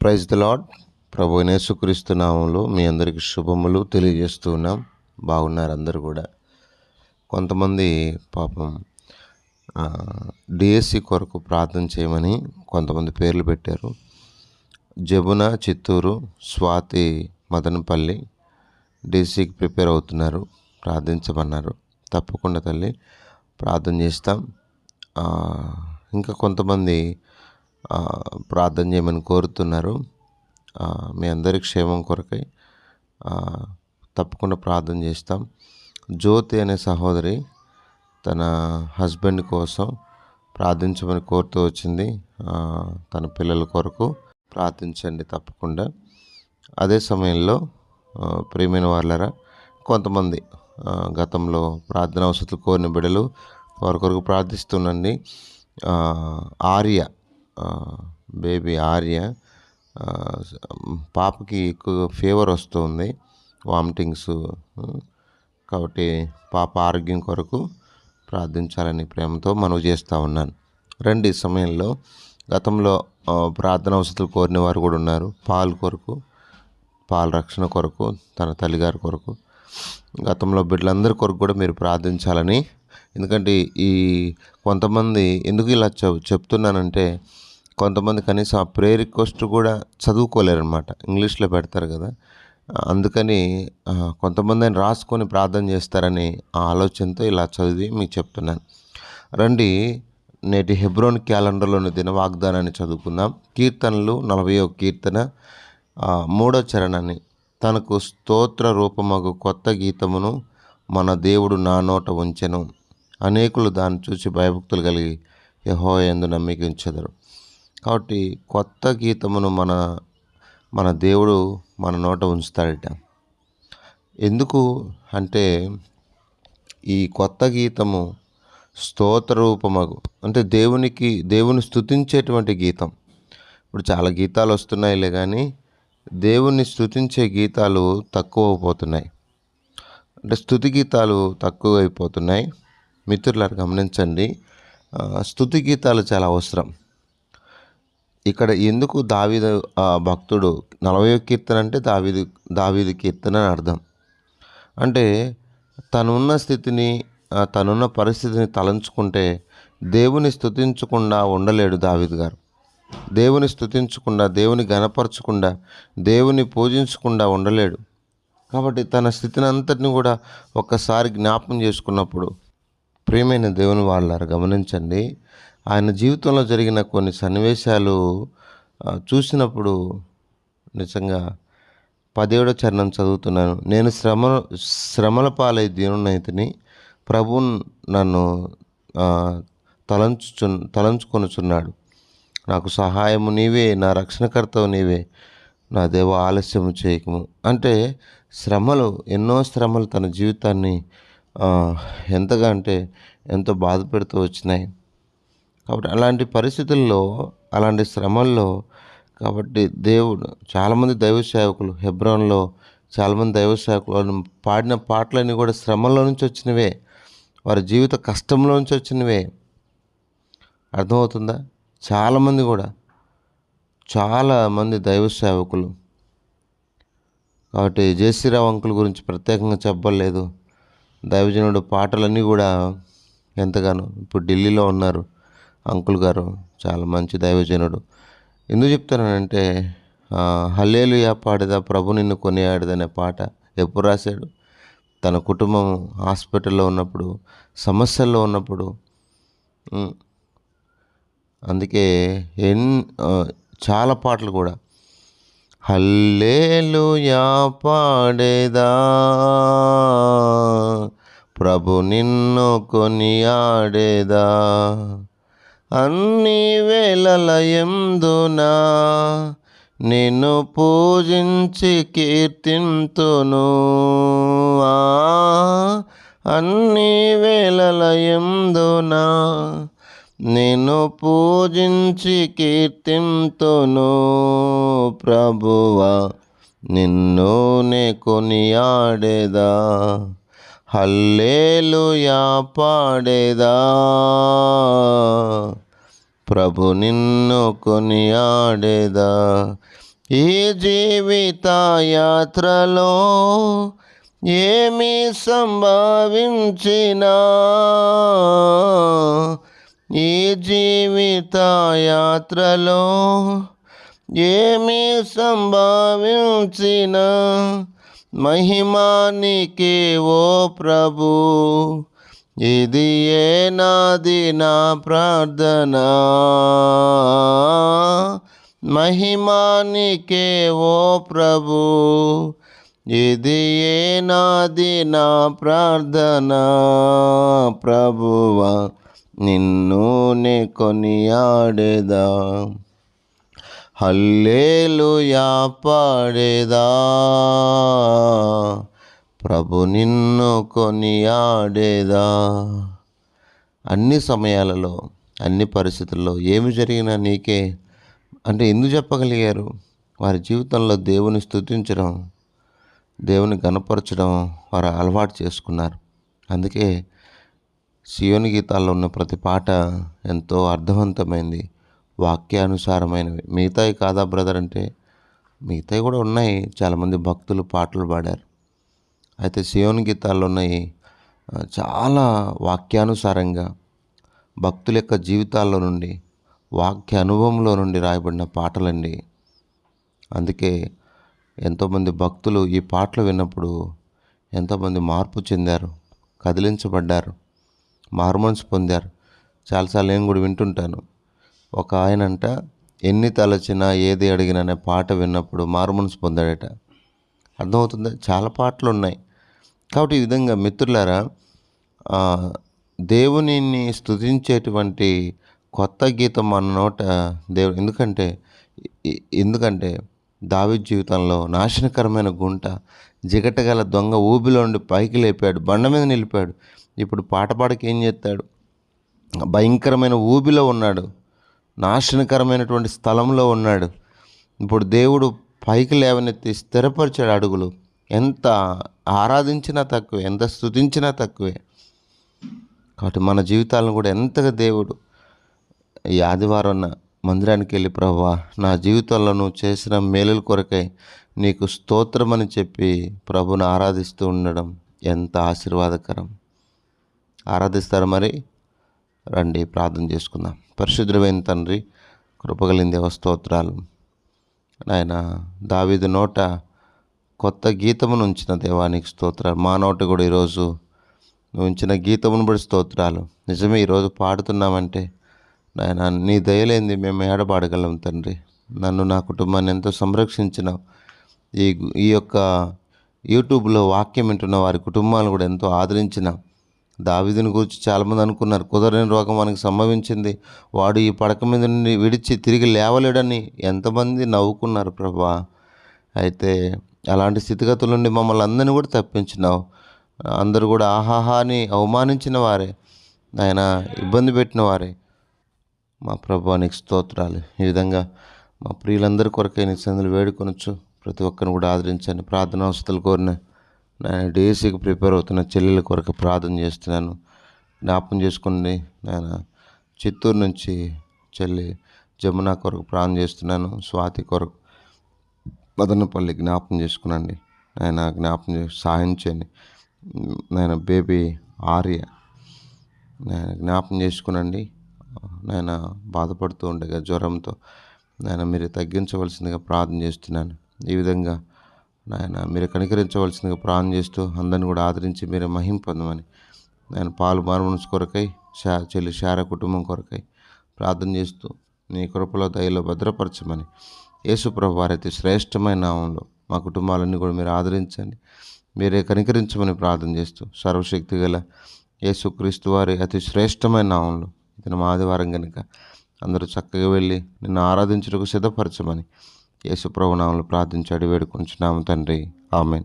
Praise the Lord ప్రభు యేసుక్రీస్తు నామంలో మీ అందరికీ శుభములు తెలియజేస్తూ ఉన్నాం. బాగున్నారు అందరూ కూడా. కొంతమంది పాపం డిఎస్సి కొరకు ప్రార్థన చేయమని కొంతమంది పేర్లు పెట్టారు. జమున చిత్తూరు స్వాతి మదనపల్లి డిఎస్సికి ప్రిపేర్ అవుతున్నారు. ప్రార్థించమన్నారు. తప్పకుండా తల్లి ప్రార్థన చేస్తాం. ఇంకా కొంతమంది ప్రార్థన చేయమని కోరుతున్నారు. మీ అందరి క్షేమం కొరకై తప్పకుండా ప్రార్థన చేస్తాం. జ్యోతి అనే సహోదరి తన హస్బెండ్ కోసం ప్రార్థించమని కోరుతూ వచ్చింది. తన పిల్లల కొరకు ప్రార్థించండి తప్పకుండా. అదే సమయంలో ఆ, ప్రియమైన వాళ్ళరా కొంతమంది గతంలో ప్రార్థన అవసరాలు కోరిన బిడలు వారి కొరకు ప్రార్థిస్తున్నండి ఆర్య బేబీ ఆర్య పాపకి ఎక్కువ ఫీవర్ వస్తుంది వామిటింగ్స్ కాబట్టి పాప ఆరోగ్యం కొరకు ప్రార్థించాలని ప్రేమతో మనవి చేస్తూ ఉన్నాను. రండి సమయంలో గతంలో ప్రార్థన అవసరాలు కోరిన వారు కూడా ఉన్నారు. పాలు కొరకు పాల రక్షణ కొరకు తన తల్లిగారి కొరకు గతంలో బిడ్డలందరి కొరకు కూడా మీరు ప్రార్థించాలని. ఎందుకంటే ఈ కొంతమంది ఎందుకు ఇలా చెప్ చెప్తున్నానంటే కొంతమంది కనీసం ఆ ప్రేయర్ రిక్వెస్ట్ కూడా చదువుకోలేరు అనమాట ఇంగ్లీష్లో పెడతారు కదా. అందుకని కొంతమంది ఆయన రాసుకొని ప్రార్థన చేస్తారని ఆ ఆలోచనతో ఇలా చదివి మీకు చెప్తున్నాను. రండి నేటి హెబ్రోన్ క్యాలెండర్లోని దిన వాగ్దానాన్ని చదువుకుందాం. కీర్తనలు నలభై కీర్తన మూడో చరణాన్ని. తనకు స్తోత్ర రూపమగు కొత్త గీతమును మన దేవుడు నా నోట ఉంచెను. అనేకులు దాన్ని చూసి భయభక్తులు కలిగి యహో ఎందు నమ్మికించెదరు కాబట్టి కొత్త గీతమును మన మన దేవుడు మన నోట ఉంచుతాడట. ఎందుకు అంటే ఈ కొత్త గీతము స్తోత్ర రూపమగు అంటే దేవునికి దేవుని స్థుతించేటువంటి గీతం. ఇప్పుడు చాలా గీతాలు వస్తున్నాయిలే కానీ దేవుని స్థుతించే గీతాలు తక్కువ అయిపోతున్నాయి అంటే స్థుతి గీతాలు తక్కువ అయిపోతున్నాయి మిత్రులారు గమనించండి స్థుతి గీతాలు చాలా అవసరం. ఇక్కడ ఎందుకు దావీదు భక్తుడు నలభై కీర్తన అంటే దావీదు దావీదు కీర్తన అని అర్థం. అంటే తనున్న స్థితిని తనున్న పరిస్థితిని తలంచుకుంటే దేవుని స్థుతించకుండా ఉండలేడు దావీదు గారు. దేవుని స్థుతించకుండా దేవుని గనపరచకుండా దేవుని పూజించకుండా ఉండలేడు. కాబట్టి తన స్థితిని అంతటిని కూడా ఒక్కసారి జ్ఞాపం చేసుకున్నప్పుడు ప్రియమైన దేవుని వాళ్ళారు గమనించండి. ఆయన జీవితంలో జరిగిన కొన్ని సన్నివేశాలు చూసినప్పుడు నిజంగా పదేడో చరణం చదువుతున్నాను. నేను శ్రమ శ్రమల పాలై దీనునైతిని ప్రభు నన్ను తలంచు తలంచుకొనుచున్నాడు. నాకు సహాయము నీవే నా రక్షణకర్తవు నీవే నా దేవ ఆలస్యము చేయకము. అంటే శ్రమలు ఎన్నో శ్రమలు తన జీవితాన్ని ఎంతగా అంటే ఎంతో బాధ పెడుతూ వచ్చినాయి. కాబట్టి అలాంటి పరిస్థితుల్లో అలాంటి శ్రమల్లో కాబట్టి దేవుడు చాలామంది దైవ సేవకులు హెబ్రోన్లో చాలామంది దైవ సేవకులు పాడిన పాటలన్నీ కూడా శ్రమంలో నుంచి వచ్చినవే. వారి జీవిత కష్టంలో నుంచి వచ్చినవే. అర్థమవుతుందా? చాలామంది కూడా చాలామంది దైవ సేవకులు కాబట్టి జయశ్రీరావు అంకుల్ గురించి ప్రత్యేకంగా చెప్పలేదు. దైవజనుడు పాటలన్నీ కూడా ఎంతగానో ఇప్పుడు ఢిల్లీలో ఉన్నారు. అంకుల్ గారు చాలా మంచి దైవజనుడు. ఎందుకు చెప్తానంటే హల్లేలుయా పాడేదా ప్రభు నిన్ను కొనియాడదనే పాట ఎప్పుడు రాశాడు? తన కుటుంబం హాస్పిటల్లో ఉన్నప్పుడు సమస్యల్లో ఉన్నప్పుడు. అందుకే ఎన్ చాలా పాటలు కూడా. హల్లేలు పాడేదా ప్రభు నిన్ను కొనియాడేదా? అన్ని వేళల ఎందునా? నిన్ను పూజించి కీర్తింతును. ఆ, అన్ని వేళల ఎందునా? నిన్ను పూజించి కీర్తింతును. ప్రభువా నిన్ను నే కొనియాడేదా? హల్లేలుయా పాడేదా. ప్రభు నిన్ను కొనియాడేదా. ఈ జీవిత యాత్రలో ఏమి సంభవించినా. ఈ జీవిత యాత్రలో ఏమి సంభవించిన. మహిమానికి ఓ ప్రభు. ఇది ఏ నాది నా ప్రార్థన? మహిమానికే ఓ ప్రభు. ఇది ఏ నాది నా ప్రార్థన? ప్రభువా నిన్ను నే కొనియాడేదా? హల్లేలుయా పాడేదా. ప్రభు నిన్ను కొనియాడేదా. అన్ని సమయాలలో అన్ని పరిస్థితుల్లో ఏమి జరిగినా నీకే అంటే ఎందుకు చెప్పగలిగారు? వారి జీవితంలో దేవుని స్థుతించడం దేవుని గనపరచడం వారు అలవాటు చేసుకున్నారు. అందుకే సియోని గీతాల్లో ఉన్న ప్రతి పాట ఎంతో అర్థవంతమైంది. వాక్యానుసారమైనవి. మిగతాయి కాదా బ్రదర్? అంటే మిగతాయి కూడా ఉన్నాయి. చాలామంది భక్తులు పాటలు పాడారు. అయితే సియోని గీతాల్లో ఉన్నాయి చాలా వాక్యానుసారంగా భక్తుల యొక్క జీవితాల్లో నుండి వాక్య అనుభవంలో నుండి రాయబడిన పాటలండి. అందుకే ఎంతోమంది భక్తులు ఈ పాటలు విన్నప్పుడు ఎంతోమంది మార్పు చెందారు కదిలించబడ్డారు మార్మోన్స్ పొందారు. చాలాసార్లు నేను కూడా వింటుంటాను. ఒక ఆయన అంట ఎన్ని తలచినా ఏది అడిగిన అనే పాట విన్నప్పుడు మారుమనసు పొందాడట. అర్థమవుతుందా? చాలా పాటలు ఉన్నాయి కాబట్టి ఈ విధంగా మిత్రులారా దేవునిని స్థుతించేటువంటి కొత్త గీతం మన నోట దేవు ఎందుకంటే ఎందుకంటే దావి జీవితంలో నాశనకరమైన గుంట జిగటగల దొంగ ఊబిలో ఉండి పైకి లేపాడు బండ మీద నిలిపాడు. ఇప్పుడు పాట పాడకి ఏం చేస్తాడు? భయంకరమైన ఊబిలో ఉన్నాడు. నాశనకరమైనటువంటి స్థలంలో ఉన్నాడు. ఇప్పుడు దేవుడు పైకి లేవనెత్తి స్థిరపరిచాడు అడుగులు. ఎంత ఆరాధించినా తక్కువే ఎంత స్థుతించినా తక్కువే. కాబట్టి మన జీవితాలను కూడా ఎంతగా దేవుడు ఈ ఆదివారం మందిరానికి వెళ్ళి ప్రభా నా జీవితంలో నువ్వు చేసిన మేలుల కొరకై నీకు స్తోత్రం అని చెప్పి ప్రభుని ఆరాధిస్తూ ఉండడం ఎంత ఆశీర్వాదకరం. ఆరాధిస్తారు మరి? రండి ప్రార్థన చేసుకుందాం. పరిశుద్ధమైన తండ్రి కృపగలిన దేవస్తోత్రాలు నాయన దావిది నోట కొత్త గీతమును ఉంచిన దేవానికి స్తోత్రాలు. మా నోట కూడా ఈరోజు నువ్వు ఉంచిన గీతమును బడి స్తోత్రాలు. నిజమే ఈరోజు పాడుతున్నామంటే నాయన నీ దయలేంది మేము ఏడబాడగలం తండ్రి. నన్ను నా కుటుంబాన్ని ఎంతో సంరక్షించినావు. ఈ ఈ యొక్క యూట్యూబ్లో వాక్యం వింటున్న వారి కుటుంబాలను కూడా ఎంతో ఆదరించినావు. దావిదిని గురించి చాలామంది అనుకున్నారు కుదరని రోగం మనకు సంభవించింది. వాడు ఈ పడక మీద నుండి విడిచి తిరిగి లేవలేడని ఎంతమంది నవ్వుకున్నారు ప్రభా. అయితే అలాంటి స్థితిగతుల నుండి మమ్మల్ని అందరినీ కూడా తప్పించినావు. అందరూ కూడా ఆహాహా అని అవమానించిన వారే. ఆయన ఇబ్బంది పెట్టిన వారే. మా ప్రభానికి స్తోత్రాలు. ఈ విధంగా మా ప్రియులందరి కొరకైన సందులు వేడుకొనొచ్చు ప్రతి ఒక్కరిని కూడా ఆదరించండి. ప్రార్థన వసతులు కోరిన నేను డేసీకి ప్రిపేర్ అవుతున్న చెల్లెల కొరకు ప్రార్థన చేస్తున్నాను. జ్ఞాపం చేసుకుని నేను చిత్తూరు నుంచి చెల్లి జమున కొరకు ప్రార్థన చేస్తున్నాను. స్వాతి కొరకు మదనపల్లి జ్ఞాపం చేసుకునండి. ఆయన జ్ఞాపం చేసి సాయం చేయండి. నేను బేబీ ఆర్య నేను జ్ఞాపం చేసుకునండి. నేను బాధపడుతూ ఉండగా జ్వరంతో నేను మీరు తగ్గించవలసిందిగా ప్రార్థన చేస్తున్నాను. ఈ విధంగా నాయన మీరు కనికరించవలసిందిగా ప్రాణం చేస్తూ అందరిని కూడా ఆదరించి మీరు మహింపొందమని నేను పాలు మార్మన్స్ కొరకై షా చెల్లి శార కుటుంబం కొరకై ప్రార్థన చేస్తూ నీ కృపలో దయలో భద్రపరచమని యేసుప్రభు వారైతే శ్రేష్టమైన నామంలో మా కుటుంబాలన్నీ కూడా మీరు ఆదరించండి. మీరే కనికరించమని ప్రార్థన చేస్తూ సర్వశక్తి గల యేసుక్రీస్తు వారి అతి శ్రేష్టమైన నామంలో ఇతను ఆదివారం కనుక అందరూ చక్కగా వెళ్ళి నిన్ను ఆరాధించడానికి సిద్ధపరచమని యేసుప్రభు నామలు ప్రార్థించాడు వేడుకొంచున్నాము తండ్రి. ఆమెన్.